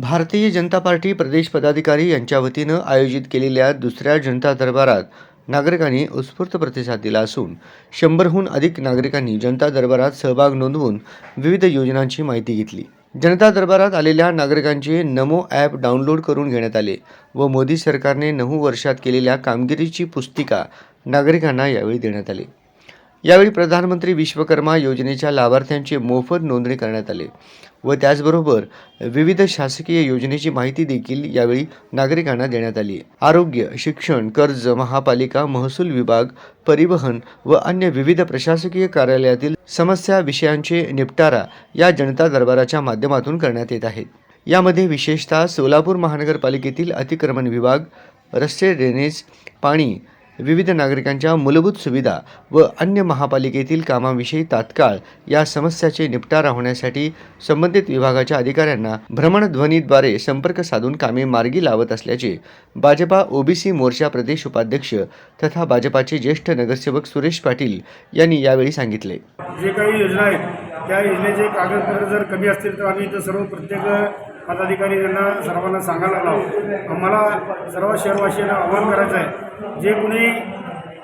Bharatiya Janata party प्रदेश पदाधिकारी यांच्या वतीनं आयोजित केलेल्या दुसऱ्या जनता दरबारात नागरिकांनी उत्स्फूर्त प्रतिसाद दिला असून शंभरहून अधिक नागरिकांनी जनता दरबारात सहभाग नोंदवून विविध योजनांची माहिती घेतली. जनता दरबारात आलेल्या नागरिकांचे नमो ॲप डाउनलोड करून घेण्यात आले व मोदी सरकारने नऊ वर्षात केलेल्या कामगिरीची पुस्तिका नागरिकांना यावेळी देण्यात आली. यावेळी प्रधानमंत्री विश्वकर्मा योजनेच्या लाभार्थ्यांची मोफत नोंदणी करण्यात आली व त्याचबरोबर विविध शासकीय योजनेची माहिती देखील यावेळी नागरिकांना देण्यात आली. आरोग्य शिक्षण कर्ज महापालिका महसूल विभाग परिवहन व अन्य विविध प्रशासकीय कार्यालयातील समस्या विषयांचे निपटारा या जनता दरबाराच्या माध्यमातून करण्यात येत आहेत. यामध्ये विशेषतः सोलापूर महानगरपालिकेतील अतिक्रमण विभाग रस्ते ड्रेनेज पाणी विविध नागरिकांच्या मूलभूत सुविधा व अन्य महापालिकेतील कामाविषयी तात्काळ या समस्याचे निपटारा होण्यासाठी संबंधित विभागाच्या अधिकाऱ्यांना भ्रमणध्वनीद्वारे संपर्क साधून कामे मार्गी लावत असल्याचे भाजपा ओबीसी मोर्चा प्रदेश उपाध्यक्ष तथा भाजपाचे ज्येष्ठ नगरसेवक सुरेश पाटील यांनी यावेळी सांगितले. जे काही योजना आहेत त्या योजनेचे कागदपत्र जर कमी असतील तर आम्ही इथं सर्व प्रत्येक पदाधिकारी यांना सर्वांना सांगायला लावू. आम्हाला सर्व शहरवासियांना आवाहन करायचं आहे जे कुणी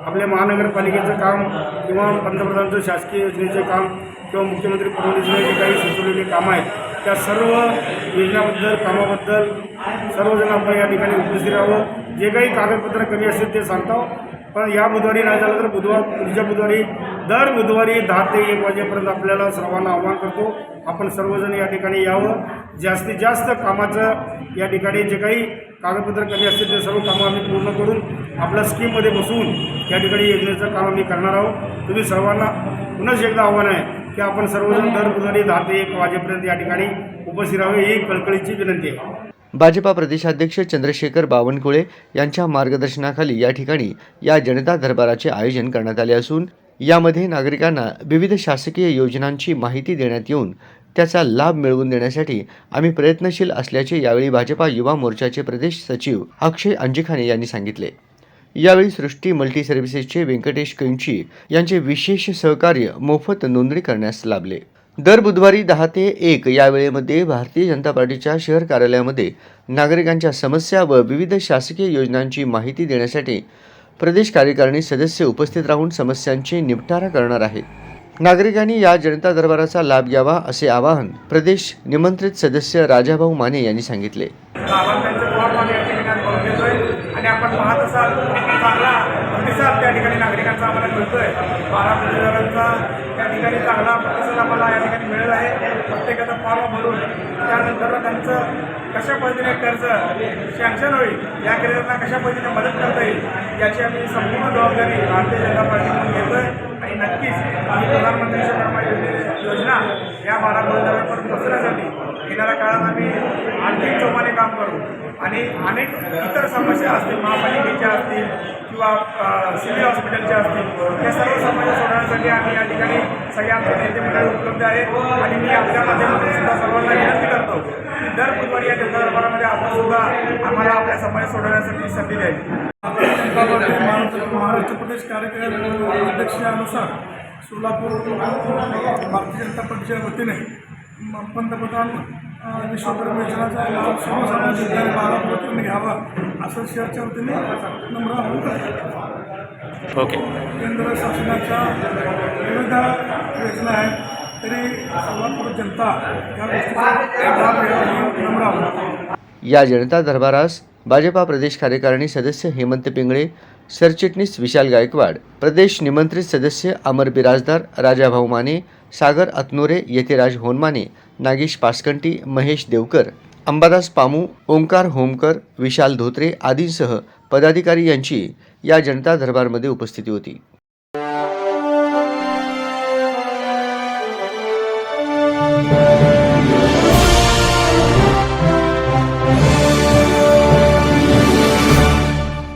आपल्या महानगरपालिकेचं काम किंवा पंतप्रधानचं शासकीय योजनेचे काम किंवा मुख्यमंत्री फडणवीसने जे काही सुचवलेली कामं आहेत त्या सर्व योजनाबद्दल कामाबद्दल सर्वजण आपण या ठिकाणी उपस्थित राहावं. जे काही कागदपत्र कमी असतील ते सांगतो पण या बुधवारी नाही झालं तर बुधवार पुढच्या बुधवारी दर बुधवारी दहा ते एक वाजेपर्यंत आपल्याला सर्वांना आव्हान करतो आपण सर्वजण या ठिकाणी यावं. जास्तीत जास्त कामाचं या ठिकाणी जे काही कागदपत्र कमी असतील ते सर्व कामं आम्ही पूर्ण करून आपल्या स्कीममध्ये बसवून या ठिकाणी योजनेचं काम आम्ही करणार आहोत. तुम्ही सर्वांना पुन्हा एकदा आव्हान आहे की आपण सर्वजण दर बुधवारी दहा ते एक वाजेपर्यंत या ठिकाणी उपस्थित राहावे ही कळकळीची विनंती आहे. भाजपा प्रदेशाध्यक्ष चंद्रशेखर बावनकुळे यांच्या मार्गदर्शनाखाली या ठिकाणी या जनता दरबाराचे आयोजन करण्यात आले असून यामध्ये नागरिकांना विविध शासकीय योजनांची माहिती देण्यात येऊन त्याचा लाभ मिळवून देण्यासाठी आम्ही प्रयत्नशील असल्याचे यावेळी भाजपा युवा मोर्चाचे प्रदेश सचिव अक्षय अंजिखाने यांनी सांगितले. यावेळी सृष्टी मल्टी सर्व्हिसेसचे व्यंकटेश कैंची यांचे विशेष सहकार्य मोफत नोंदणी करण्यास लाभले. दर बुधवारी दहा ते एक या वेळेमध्ये भारतीय जनता पार्टीच्या शहर कार्यालयामध्ये नागरिकांच्या समस्या व विविध शासकीय योजनांची माहिती देण्यासाठी प्रदेश कार्यकारिणी सदस्य उपस्थित राहून समस्यांचे निपटारा करणार आहेत. नागरिकांनी या जनता दरबाराचा लाभ घ्यावा असे आवाहन प्रदेश निमंत्रित सदस्य राजाभाऊ माने यांनी सांगितले. आणि आपण पाहत असाल चांगला प्रतिसाद त्या ठिकाणी नागरिकांचा आम्हाला मिळतोय. बारा त्या ठिकाणी चांगला प्रतिसाद आम्हाला या ठिकाणी मिळत आहे. प्रत्येकाचा फॉर्म भरून त्यानंतर त्यांचं कशा पद्धतीने कर्ज सँक्शन होईल या कशा पद्धतीने मदत करता येईल याची आम्ही संपूर्ण जबाबदारी भारतीय जनता पार्टीकडून घेतोय. नक्कीच प्रधानमंत्री विश्वकर्मा योजना या बारा आणि अनेक इतर समस्या असतील महापालिकेच्या असतील किंवा सिव्हिल हॉस्पिटलच्या असतील या सर्व समस्या सोडवण्यासाठी आम्ही या ठिकाणी सगळे आमचे नेते उपलब्ध आहेत आणि मी आपल्या माध्यमातून सुद्धा सर्वांना विनंती करतो की दर बुधवारी या जनता दरबारामध्ये आपण सुद्धा आम्हाला आपल्या समस्या सोडवण्यासाठी संधी द्यायची महाराष्ट्र प्रदेश कार्यकारी अध्यक्षानुसार सोलापूर भारतीय जनता पक्षाच्या वतीने पंतप्रधान विश्वकर्मा योजनाचा लाभ सर्वसामान्य जनतेने बारा पद्धतीने घ्यावा असं शहरच्या वतीने नम्र ओके. केंद्र शासनाच्या विविध योजना आहेत तरी सोलापूर जनता या गोष्टीचा लाभ घ्यावा नम्र आवाहन या जनता दरबारास भाजपा प्रदेश कार्यकारिणी सदस्य हेमंत पिंगळे सरचिटणीस विशाल गायकवाड प्रदेश निमंत्रित सदस्य अमर बिराजदार राजाभाऊ माने सागर अतनोरे यतिराज होनमाने नागेश पासकंटी महेश देवकर अंबादास पामू ओंकार होमकर विशाल धोत्रे आदींसह पदाधिकारी यांची या जनता दरबारमध्ये उपस्थिती होती.